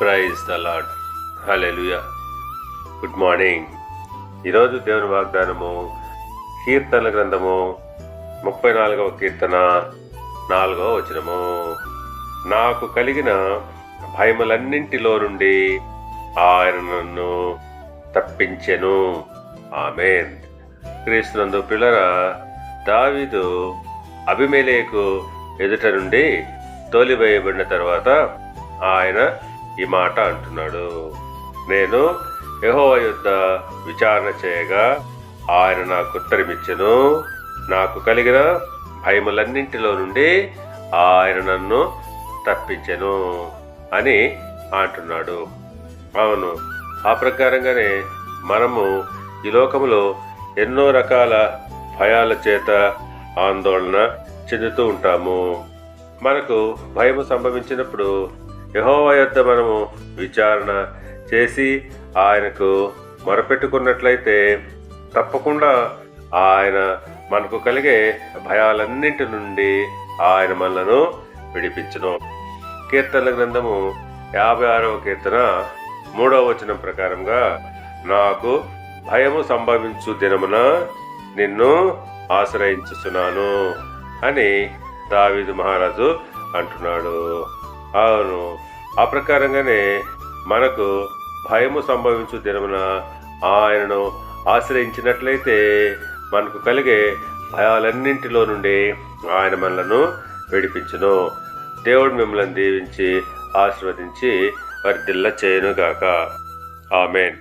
Praise the lord hallelujah good morning ఈరోజు దేవుని వాగ్దానము కీర్తనల గ్రంథము ముప్పై నాలుగవ కీర్తన నాలుగవ వచనము. నాకు కలిగిన భయములన్నింటిలో నుండి ఆయన నన్ను తప్పించెను. ఆమెన్. క్రీస్తునందు పిల్లరా దావిదు అభిమేలేకు ఎదుట నుండి తోలివేయబడిన తర్వాత ఆయన ఈ మాట అంటున్నాడు. నేను యహోవ యుద్ధ విచారణ చేయగా ఆయన నాకు ఉత్తరమిచ్చెను. నాకు కలిగిన భయములన్నింటిలో నుండి ఆయన నన్ను తప్పించెను అని అంటున్నాడు. అవును ఆ ప్రకారంగానే మనము ఈ లోకంలో ఎన్నో రకాల భయాల చేత ఆందోళన చెందుతూ ఉంటాము. మనకు భయము సంభవించినప్పుడు యహోవ యొద్ద మనము విచారణ చేసి ఆయనకు మొరపెట్టుకున్నట్లయితే తప్పకుండా ఆయన మనకు కలిగే భయాలన్నింటి నుండి ఆయన మనలను విడిపించను. కీర్తనల గ్రంథము యాభై ఆరవ కీర్తన మూడవ వచనం ప్రకారంగా నాకు భయము సంభవించు దినమున నిన్ను ఆశ్రయించుచున్నాను అని దావీదు మహారాజు అంటున్నాడు. అవును. ఆ ప్రకారంగానే మనకు భయము సంభవించు దినమున ఆయనను ఆశ్రయించినట్లయితే మనకు కలిగే భయాలన్నింటిలో నుండి ఆయన మనలను విడిపించును. దేవుడు మిమ్మల్ని దీవించి ఆశీర్వదించి వర్ధిల్ల చేయనుగాక ఆమెన్.